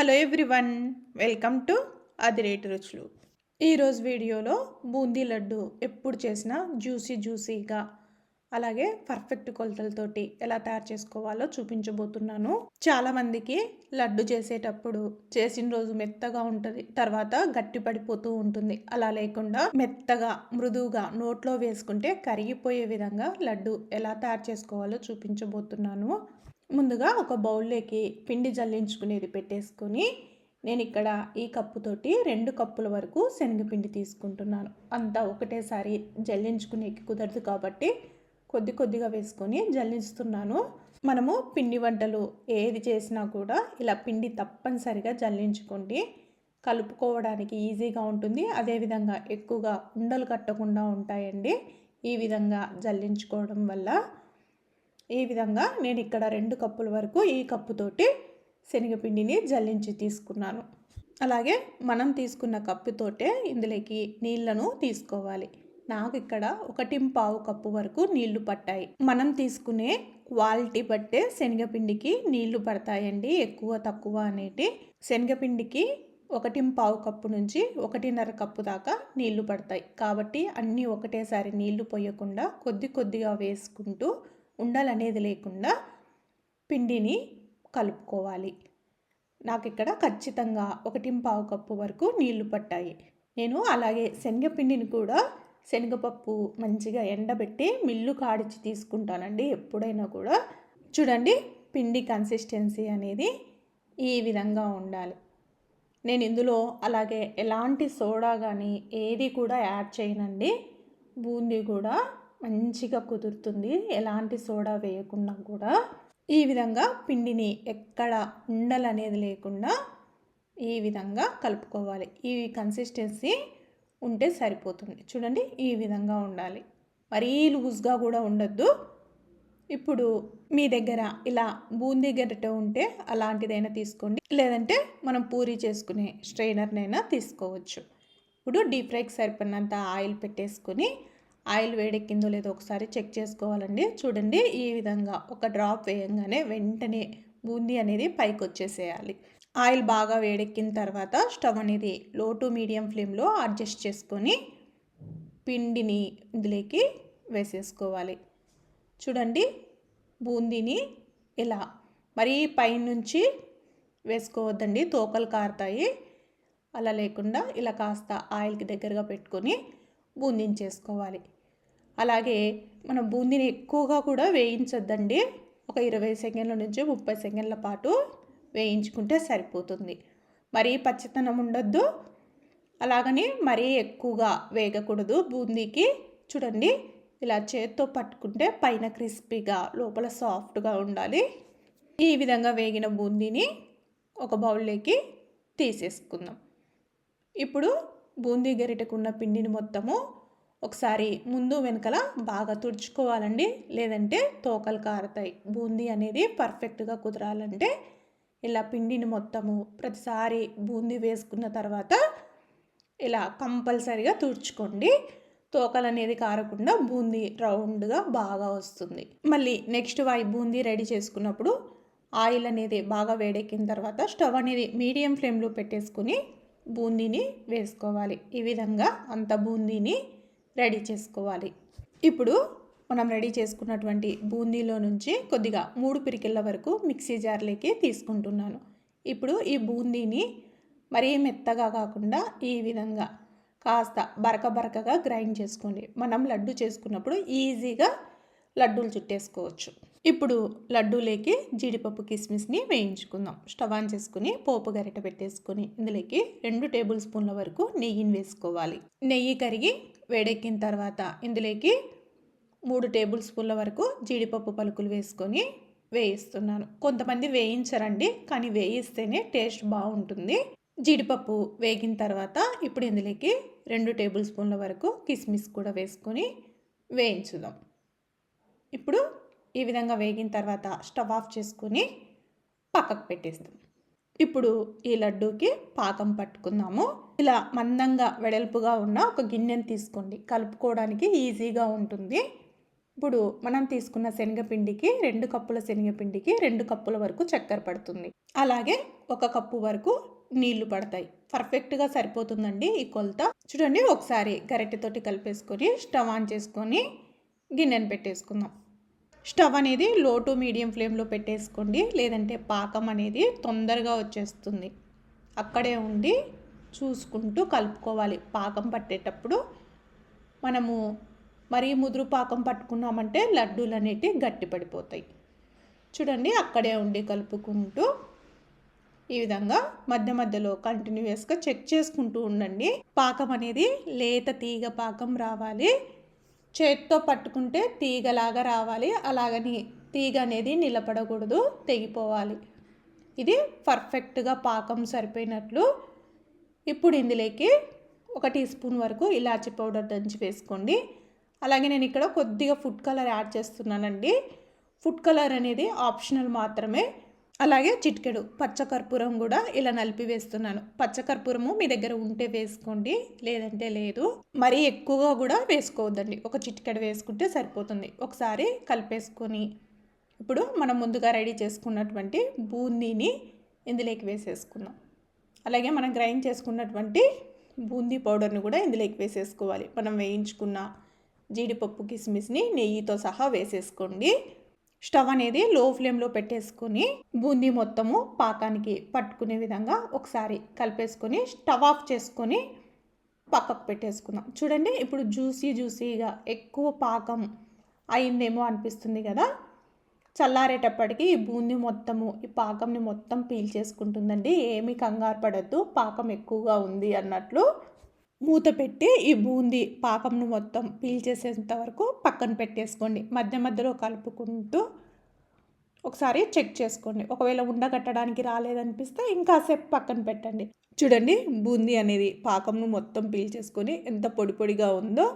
Hello everyone welcome to Adireti Ruchulu. ఈరోజు వీడియోలో బూందీ లడ్డు ఎప్పుడు చేసినా జ్యూసీ జ్యూసీగా అలాగే పర్ఫెక్ట్ కొలతలతోటి ఎలా తయారు చేసుకోవాలో చూపించబోతున్నాను. చాలామందికి లడ్డు చేసేటప్పుడు చేసిన రోజు మెత్తగా ఉంటుంది తర్వాత గట్టి పడిపోతూ ఉంటుంది. అలా లేకుండా మెత్తగా మృదువుగా నోట్లో వేసుకుంటే కరిగిపోయే విధంగా లడ్డు ఎలా తయారు చేసుకోవాలో చూపించబోతున్నాను. ముందుగా ఒక బౌల్లోకి పిండి జల్లించుకునేది పెట్టేసుకొని నేను ఇక్కడ ఈ కప్పుతోటి రెండు కప్పుల వరకు శనగపిండి తీసుకుంటున్నాను. అంతా ఒకటేసారి జల్లించుకునేకి కుదరదు కాబట్టి కొద్ది కొద్దిగా వేసుకొని జల్లిస్తున్నాను. మనము పిండి వంటలు ఏది చేసినా కూడా ఇలా పిండి తప్పనిసరిగా జల్లించుకోండి. కలుపుకోవడానికి ఈజీగా ఉంటుంది. అదేవిధంగా ఎక్కువగా ఉండలు కట్టకుండా ఉంటాయండి. ఈ విధంగా జల్లించుకోవడం వల్ల ఈ విధంగా నేను ఇక్కడ రెండు కప్పుల వరకు ఈ కప్పుతోటి శనగపిండిని జల్లించి తీసుకున్నాను. అలాగే మనం తీసుకున్న కప్పుతోటే ఇందులోకి నీళ్ళను తీసుకోవాలి. నాకు ఇక్కడ ఒకటి పావు కప్పు వరకు నీళ్ళు పట్టాయి. మనం తీసుకునే క్వాలిటీ బట్టే శనగపిండికి నీళ్ళు పడతాయండి ఎక్కువ తక్కువ అనేటి. శనగపిండికి ఒకటి పావు కప్పు నుంచి ఒకటిన్నర కప్పు దాకా నీళ్ళు పడతాయి. కాబట్టి అన్నీ ఒకటేసారి నీళ్ళు పోయకుండా కొద్ది కొద్దిగా వేసుకుంటూ ఉండాలనేది లేకుండా పిండిని కలుపుకోవాలి. నాకు ఇక్కడ ఖచ్చితంగా ఒకటి పావు కప్పు వరకు నీళ్ళు పట్టాయి. నేను అలాగే శనగపిండిని కూడా శనగపప్పు మంచిగా ఎండబెట్టి మిల్లు కాడిచి తీసుకుంటానండి ఎప్పుడైనా కూడా. చూడండి పిండి కన్సిస్టెన్సీ అనేది ఈ విధంగా ఉండాలి. నేను ఇందులో అలాగే ఎలాంటి సోడా కానీ ఏది కూడా యాడ్ చేయనండి. బూందీ కూడా మంచిగా కుదురుతుంది. ఎలాంటి సోడా వేయకుండా కూడా ఈ విధంగా పిండిని ఎక్కడ ఉండలనేది లేకుండా ఈ విధంగా కలుపుకోవాలి. ఈ కన్సిస్టెన్సీ ఉంటే సరిపోతుంది. చూడండి ఈ విధంగా ఉండాలి. మరీ లూజ్గా కూడా ఉండొద్దు. ఇప్పుడు మీ దగ్గర ఇలా బూందీ గరిట ఉంటే అలాంటిదైనా తీసుకోండి. లేదంటే మనం పూరి చేసుకునే స్ట్రైనర్నైనా తీసుకోవచ్చు. ఇప్పుడు డీప్ ఫ్రైకి సరిపడినంత ఆయిల్ పెట్టేసుకొని ఆయిల్ వేడెక్కిందో లేదో ఒకసారి చెక్ చేసుకోవాలండి. చూడండి ఈ విధంగా ఒక డ్రాప్ వేయంగానే వెంటనే బూందీ అనేది పైకి వచ్చేసేయాలి ఆయిల్ బాగా వేడెక్కిన తర్వాత స్టవ్ అనేది లో టు మీడియం ఫ్లేమ్లో అడ్జస్ట్ చేసుకొని పిండిని ఇందులోకి వేసేసుకోవాలి. చూడండి బూందీని ఇలా మరీ పైనుంచి వేసుకోవద్దండి తోకలు కారుతాయి. అలా లేకుండా ఇలా కాస్త ఆయిల్కి దగ్గరగా పెట్టుకొని బూందీని చేసుకోవాలి. అలాగే మనం బూందీని ఎక్కువగా కూడా వేయించొద్దండి. ఒక ఇరవై సెకండ్ల నుంచి ముప్పై సెకండ్ల పాటు వేయించుకుంటే సరిపోతుంది. మరీ పచ్చితనం ఉండొద్దు. అలాగని మరీ ఎక్కువగా వేగకూడదు బూందీకి. చూడండి ఇలా చేత్తో పట్టుకుంటే పైన క్రిస్పీగా లోపల సాఫ్ట్గా ఉండాలి. ఈ విధంగా వేగిన బూందీని ఒక బౌల్లోకి తీసేసుకుందాం. ఇప్పుడు బూందీ గరిటకున్న పిండిని మొత్తము ఒకసారి ముందు వెనకల బాగా తుడుచుకోవాలండి. లేదంటే తోకలు కారుతాయి. బూందీ అనేది పర్ఫెక్ట్గా కుదరాలంటే ఇలా పిండిని మొత్తము ప్రతిసారి బూందీ వేసుకున్న తర్వాత ఇలా కంపల్సరిగా తుడుచుకోండి. తోకలు అనేది కారకుండా బూందీ రౌండ్గా బాగా వస్తుంది. మళ్ళీ నెక్స్ట్ వాయి బూందీ రెడీ చేసుకున్నప్పుడు ఆయిల్ అనేది బాగా వేడెక్కిన తర్వాత స్టవ్ అనేది మీడియం ఫ్లేమ్లో పెట్టేసుకుని బూందీని వేసుకోవాలి. ఈ విధంగా అంత బూందీని రెడీ చేసుకోవాలి. ఇప్పుడు మనం రెడీ చేసుకున్నటువంటి బూందీలో నుంచి కొద్దిగా మూడు పిరికిళ్ళ వరకు మిక్సీ జార్లోకి తీసుకుంటున్నాను. ఇప్పుడు ఈ బూందీని మరీ మెత్తగా కాకుండా ఈ విధంగా కాస్త బరక బరకగా గ్రైండ్ చేసుకోండి. మనం లడ్డు చేసుకున్నప్పుడు ఈజీగా లడ్డూలు చుట్టేసుకోవచ్చు. ఇప్పుడు లడ్డూలోకి జీడిపప్పు కిస్మిస్ని వేయించుకుందాం. స్టవ్ ఆన్ చేసుకుని పోపు గరిట పెట్టేసుకొని ఇందులోకి రెండు టేబుల్ స్పూన్ల వరకు నెయ్యిని వేసుకోవాలి. నెయ్యి కరిగి వేడెక్కిన తర్వాత ఇందులోకి మూడు టేబుల్ స్పూన్ల వరకు జీడిపప్పు పలుకులు వేసుకొని వేయిస్తున్నాను. కొంతమంది వేయించరండి కానీ వేయిస్తేనే టేస్ట్ బాగుంటుంది. జీడిపప్పు వేగిన తర్వాత ఇప్పుడు ఇందులోకి రెండు టేబుల్ స్పూన్ల వరకు కిస్మిస్ కూడా వేసుకొని వేయించుదాం. ఇప్పుడు ఈ విధంగా వేగిన తర్వాత స్టవ్ ఆఫ్ చేసుకొని పక్కకు పెట్టేస్తాం. ఇప్పుడు ఈ లడ్డూకి పాకం పట్టుకుందాము. ఇలా మందంగా వెడల్పుగా ఉన్న ఒక గిన్నెను తీసుకోండి. కలుపుకోవడానికి ఈజీగా ఉంటుంది. ఇప్పుడు మనం తీసుకున్న శనగపిండికి రెండు కప్పుల శనగపిండికి రెండు కప్పుల వరకు చక్కెర పడుతుంది. అలాగే ఒక కప్పు వరకు నీళ్ళు పడతాయి. పర్ఫెక్ట్గా సరిపోతుందండి ఈ కొలత. చూడండి ఒకసారి గరిటెతోటి కలిపేసుకొని స్టవ్ ఆన్ చేసుకొని గిన్నెను పెట్టేసుకుందాం. స్టవ్ అనేది లో టు మీడియం ఫ్లేమ్లో పెట్టేసుకోండి లేదంటే పాకం అనేది తొందరగా వచ్చేస్తుంది. అక్కడే ఉండి చూసుకుంటూ కలుపుకోవాలి. పాకం పట్టేటప్పుడు మనము మరీ ముదురు పాకం పట్టుకున్నామంటే లడ్డూలు అనేటివి గట్టి పడిపోతాయి. చూడండి అక్కడే ఉండి కలుపుకుంటూ ఈ విధంగా మధ్య మధ్యలో కంటిన్యూస్గా చెక్ చేసుకుంటూ ఉండండి. పాకం అనేది లేత తీగ పాకం రావాలి. చేత్తో పట్టుకుంటే తీగలాగా రావాలి. అలాగని తీగ అనేది నిలబడకూడదు తెగిపోవాలి. ఇది పర్ఫెక్ట్గా పాకం సరిపోయినట్లు ఇప్పుడు ఇందులోకి ఒక టీ స్పూన్ వరకు ఇలాచి పౌడర్ దంచి వేసుకోండి. అలాగే నేను ఇక్కడ కొద్దిగా ఫుడ్ కలర్ యాడ్ చేస్తున్నానండి. ఫుడ్ కలర్ అనేది ఆప్షనల్ మాత్రమే. అలాగే చిటికెడు పచ్చకర్పూరం కూడా ఇలా నలిపి వేస్తున్నాను. పచ్చకర్పూరము మీ దగ్గర ఉంటే వేసుకోండి లేదంటే లేదు. మరీ ఎక్కువగా కూడా వేసుకోవద్దండి. ఒక చిటికెడు వేసుకుంటే సరిపోతుంది. ఒకసారి కలిపేసుకొని ఇప్పుడు మనం ముందుగా రెడీ చేసుకున్నటువంటి బూందీని ఇందులోకి వేసేసుకుందాం. అలాగే మనం గ్రైండ్ చేసుకున్నటువంటి బూందీ పౌడర్ని కూడా ఇందులోకి వేసేసుకోవాలి. మనం వేయించుకున్న జీడిపప్పు కిస్మిస్ని నెయ్యితో సహా వేసేసుకోండి. స్టవ్ అనేది లో ఫ్లేమ్లో పెట్టేసుకొని బూందీ మొత్తము పాకానికి పట్టుకునే విధంగా ఒకసారి కలిపేసుకొని స్టవ్ ఆఫ్ చేసుకొని పక్కకు పెట్టేసుకుందాం. చూడండి ఇప్పుడు జ్యూసీ జ్యూసీగా ఎక్కువ పాకం అయిందేమో అనిపిస్తుంది కదా? చల్లారేటప్పటికి ఈ బూందీ మొత్తము ఈ పాకంని మొత్తం పీల్చేసుకుంటుందండి ఏమీ కంగారు పడద్దు పాకం ఎక్కువగా ఉంది అన్నట్లు మూత పెట్టి ఈ బూందీ పాకంను మొత్తం పీల్చేసేంత వరకు పక్కన పెట్టేసుకోండి. మధ్య మధ్యలో కలుపుకుంటూ ఒకసారి చెక్ చేసుకోండి. ఒకవేళ ఉండగట్టడానికి రాలేదనిపిస్తే ఇంకాసేపు పక్కన పెట్టండి. చూడండి బూందీ అనేది పాకంను మొత్తం పీల్చేసుకొని ఎంత పొడి పొడిగా ఉందో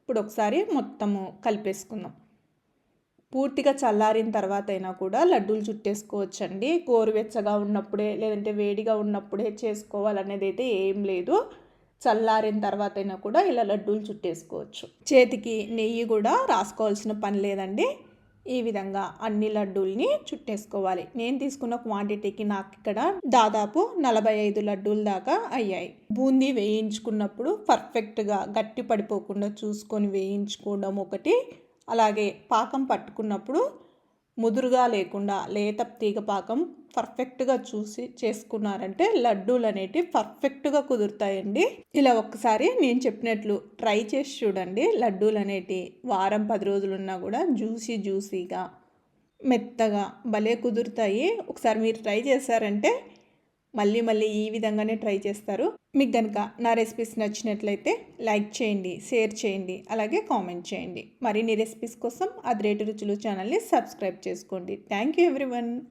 ఇప్పుడు ఒకసారి మొత్తము కలిపేసుకుందాం. పూర్తిగా చల్లారిన తర్వాత అయినా కూడా లడ్డూలు చుట్టేసుకోవచ్చండి. గోరువెచ్చగా ఉన్నప్పుడే లేదంటే వేడిగా ఉన్నప్పుడే చేసుకోవాలనేది అయితే ఏం లేదు. చల్లారిన తర్వాత అయినా కూడా ఇలా లడ్డూలు చుట్టేసుకోవచ్చు. చేతికి నెయ్యి కూడా రాసుకోవాల్సిన పని లేదండి. ఈ విధంగా అన్ని లడ్డూల్ని చుట్టేసుకోవాలి. నేను తీసుకున్న క్వాంటిటీకి నాకు ఇక్కడ దాదాపు నలభై ఐదు లడ్డూల దాకా అయ్యాయి. బూందీ వేయించుకున్నప్పుడు పర్ఫెక్ట్గా గట్టి పడిపోకుండా చూసుకొని వేయించుకోవడం ఒకటి అలాగే పాకం పట్టుకున్నప్పుడు ముదురుగా లేకుండా లేత తీగపాకం పర్ఫెక్ట్గా చూసి చేసుకున్నారంటే లడ్డూలు అనేటివి పర్ఫెక్ట్గా కుదురుతాయండి. ఇలా ఒక్కసారి నేను చెప్పినట్లు ట్రై చేసి చూడండి. లడ్డూలు అనేటివి వారం పది రోజులున్నా కూడా జ్యూసీ జ్యూసీగా మెత్తగా భలే కుదురుతాయి. ఒకసారి మీరు ట్రై చేశారంటే మళ్ళీ మళ్ళీ ఈ విధంగానే ట్రై చేస్తారు. మీకు కనుక నా రెసిపీస్ నచ్చినట్లయితే లైక్ చేయండి షేర్ చేయండి అలాగే కామెంట్ చేయండి. మరిన్ని రెసిపీస్ కోసం అది రేటు రుచులు ఛానల్ని సబ్స్క్రైబ్ చేసుకోండి. Thank you everyone.